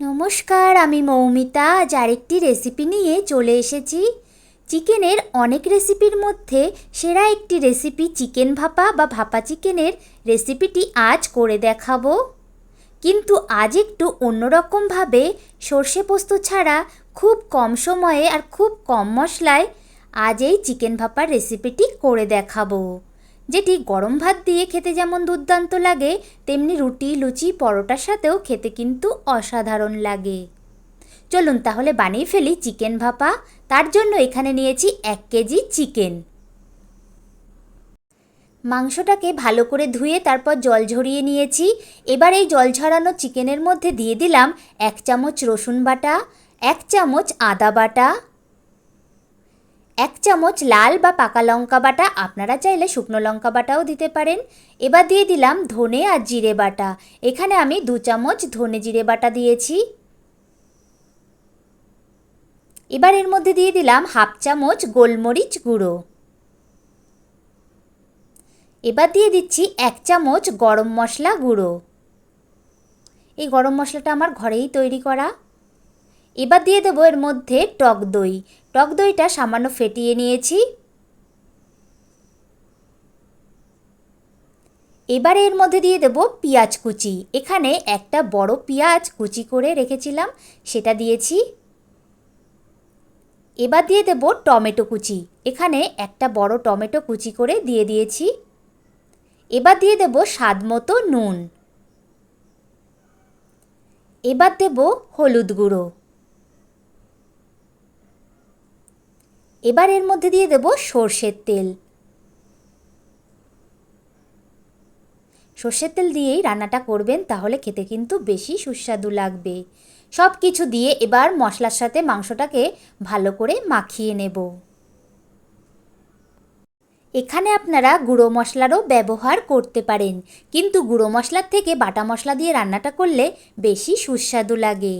নমস্কার, আমি মৌমিতা। আজ আরেকটি রেসিপি নিয়ে চলে এসেছি। চিকেনের অনেক রেসিপির মধ্যে সেরা একটি রেসিপি চিকেন ভাপা বা ভাপা চিকেনের রেসিপিটি আজ করে দেখাবো। কিন্তু আজ একটু অন্যরকমভাবে সর্ষে পোস্ত ছাড়া খুব কম সময়ে আর খুব কম মশলায় আজ এই চিকেন ভাপার রেসিপিটি করে দেখাবো। যেটি গরম ভাত দিয়ে খেতে যেমন দুর্দান্ত লাগে, তেমনি রুটি, লুচি, পরোটার সাথেও খেতে কিন্তু অসাধারণ লাগে। চলুন তাহলে বানিয়ে ফেলি চিকেন ভাপা। তার জন্য এখানে নিয়েছি এক কেজি চিকেন। মাংসটাকে ভালো করে ধুয়ে তারপর জল ঝরিয়ে নিয়েছি। এবার এই জল ঝরানো চিকেনের মধ্যে দিয়ে দিলাম এক চামচ রসুন বাটা, এক চামচ আদা বাটা। এক চামচ লাল বা পাকা লঙ্কা বাটা, আপনারা চাইলে শুকনো লঙ্কা বাটাও দিতে পারেন। এবার দিয়ে দিলাম ধনে আর জিরে বাটা। এখানে আমি দু চামচ ধনে জিরে বাটা দিয়েছি। এবার এর মধ্যে দিয়ে দিলাম হাফ চামচ গোলমরিচ গুঁড়ো। এবার দিয়ে দিচ্ছি এক চামচ গরম মশলা গুঁড়ো। এই গরম মশলাটা আমার ঘরেই তৈরি করা। এবার দিয়ে দেবো এর মধ্যে টক দই। টক দইটা সামান্য ফেটিয়ে নিয়েছি। এবারে এর মধ্যে দিয়ে দেব পেঁয়াজ কুচি। এখানে একটা বড় পেঁয়াজ কুচি করে রেখেছিলাম, সেটা দিয়েছি। এবার দিয়ে দেব টমেটো কুচি। এখানে একটা বড় টমেটো কুচি করে দিয়ে দিয়েছি। এবার দিয়ে দেব স্বাদ মতো নুন। এবার দেব হলুদ গুঁড়ো। এবার এর মধ্যে দিয়ে দেব সর্ষের তেল। সর্ষের তেল দিয়েই রান্নাটা করবেন, তাহলে খেতে কিন্তু বেশি সুস্বাদু লাগবে। সব কিছু দিয়ে এবার মশলার সাথে মাংসটাকে ভালো করে মাখিয়ে নেব। এখানে আপনারা গুঁড়ো মশলারও ব্যবহার করতে পারেন, কিন্তু গুঁড়ো মশলার থেকে বাটা মশলা দিয়ে রান্নাটা করলে বেশি সুস্বাদু লাগে।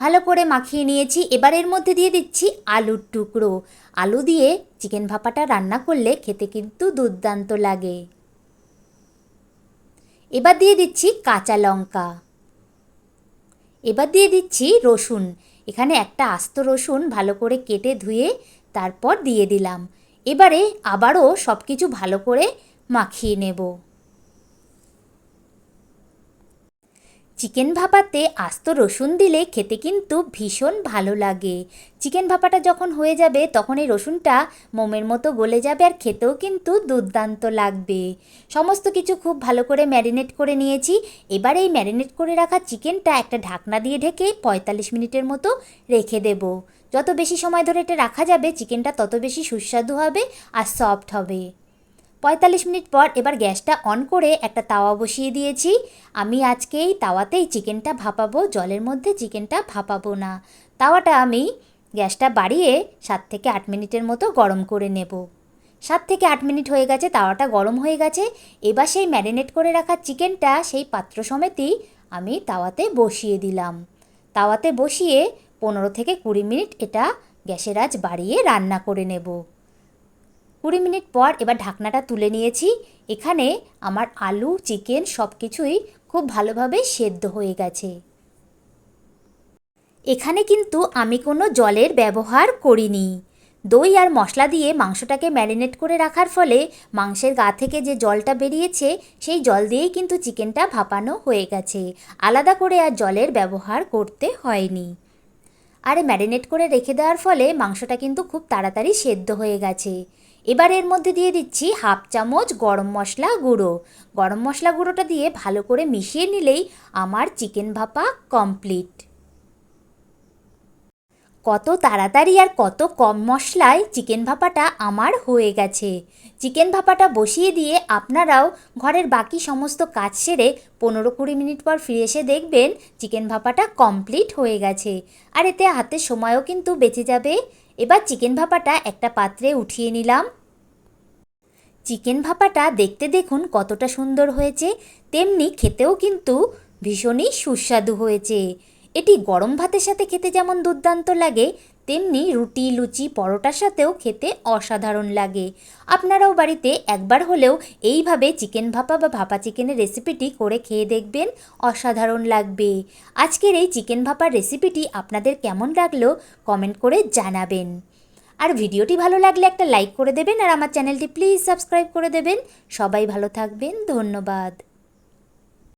ভালো করে মাখিয়ে নিয়েছি। এবার এর মধ্যে দিয়ে দিচ্ছি আলুর টুকরো। আলু দিয়ে চিকেন ভাপাটা রান্না করলে খেতে কিন্তু দুর্দান্ত লাগে। এবার দিয়ে দিচ্ছি কাঁচা লঙ্কা। এবার দিয়ে দিচ্ছি রসুন। এখানে একটা আস্ত রসুন ভালো করে কেটে ধুয়ে তারপর দিয়ে দিলাম। এবারে আবারও সব কিছু ভালো করে মাখিয়ে নেব। চিকেন ভাপাতে আস্ত রসুন দিলে খেতে কিন্তু ভীষণ ভালো লাগে। চিকেন ভাপাটা যখন হয়ে যাবে, তখন এই রসুনটা মোমের মতো গলে যাবে আর খেতেও কিন্তু দুর্দান্ত লাগবে। সমস্ত কিছু খুব ভালো করে ম্যারিনেট করে নিয়েছি। এবার এই ম্যারিনেট করে রাখা চিকেনটা একটা ঢাকনা দিয়ে ঢেকে পঁয়তাল্লিশ মিনিটের মতো রেখে দেব। যত বেশি সময় ধরে এটা রাখা যাবে, চিকেনটা তত বেশি সুস্বাদু হবে আর সফট হবে। পঁয়তাল্লিশ মিনিট পর এবার গ্যাসটা অন করে একটা তাওয়া বসিয়ে দিয়েছি। আমি আজকে এই তাওয়াতেই চিকেনটা ভাপাবো, জলের মধ্যে চিকেনটা ভাপাবো না। তাওয়াটা আমি গ্যাসটা বাড়িয়ে সাত থেকে আট মিনিটের মতো গরম করে নেব। সাত থেকে আট মিনিট হয়ে গেছে, তাওয়াটা গরম হয়ে গেছে। এবার সেই ম্যারিনেট করে রাখা চিকেনটা সেই পাত্র সমেতই আমি তাওয়াতে বসিয়ে দিলাম। তাওয়াতে বসিয়ে পনেরো থেকে কুড়ি মিনিট এটা গ্যাসের আজ বাড়িয়ে রান্না করে নেব। কুড়ি মিনিট পর এবার ঢাকনাটা তুলে নিয়েছি। এখানে আমার আলু, চিকেন সব কিছুই খুব ভালোভাবে সেদ্ধ হয়ে গেছে। এখানে কিন্তু আমি কোনো জলের ব্যবহার করিনি। দই আর মশলা দিয়ে মাংসটাকে ম্যারিনেট করে রাখার ফলে মাংসের গা থেকে যে জলটা বেরিয়েছে, সেই জল দিয়েই কিন্তু চিকেনটা ভাপানো হয়ে গেছে। আলাদা করে আর জলের ব্যবহার করতে হয়নি। আর ম্যারিনেট করে রেখে দেওয়ার ফলে মাংসটা কিন্তু খুব তাড়াতাড়ি সেদ্ধ হয়ে গেছে। এবার এর মধ্যে দিয়ে দিচ্ছি হাফ চামচ গরম মশলা গুঁড়ো। গরম মশলা গুঁড়োটা দিয়ে ভালো করে মিশিয়ে নিলেই আমার চিকেন ভাপা কমপ্লিট কত তাড়াতাড়ি আর কত কম মশলায় চিকেন ভাপাটা আমার হয়ে গেছে। চিকেন ভাপাটা বসিয়ে দিয়ে আপনারাও ঘরের বাকি সমস্ত কাজ সেরে পনেরো কুড়ি মিনিট পর ফিরে এসে দেখবেন চিকেন ভাপাটা কমপ্লিট হয়ে গেছে। আর এতে হাতে সময়ও কিন্তু বেঁচে যাবে। এবার চিকেন ভাপাটা একটা পাত্রে উঠিয়ে নিলাম। চিকেন ভাপাটা দেখতে দেখুন কতটা সুন্দর হয়েছে। তেমনি খেতেও কিন্তু ভীষণই সুস্বাদু হয়েছে। এটি গরম ভাতের সাথে খেতে যেমন দুর্দান্ত লাগে, তেমনি রুটি, লুচি, পরোটার সাথেও খেতে অসাধারণ লাগে। আপনারাও বাড়িতে একবার হলেও এইভাবে চিকেন ভাপা বা ভাপা চিকেনের রেসিপিটি করে খেয়ে দেখবেন, অসাধারণ লাগবে। আজকের এই চিকেন ভাপার রেসিপিটি আপনাদের কেমন লাগল কমেন্ট করে জানাবেন। আর ভিডিওটি ভালো লাগলে একটা লাইক করে দেবেন আর আমার চ্যানেলটি প্লিজ সাবস্ক্রাইব করে দেবেন। সবাই ভালো থাকবেন, ধন্যবাদ।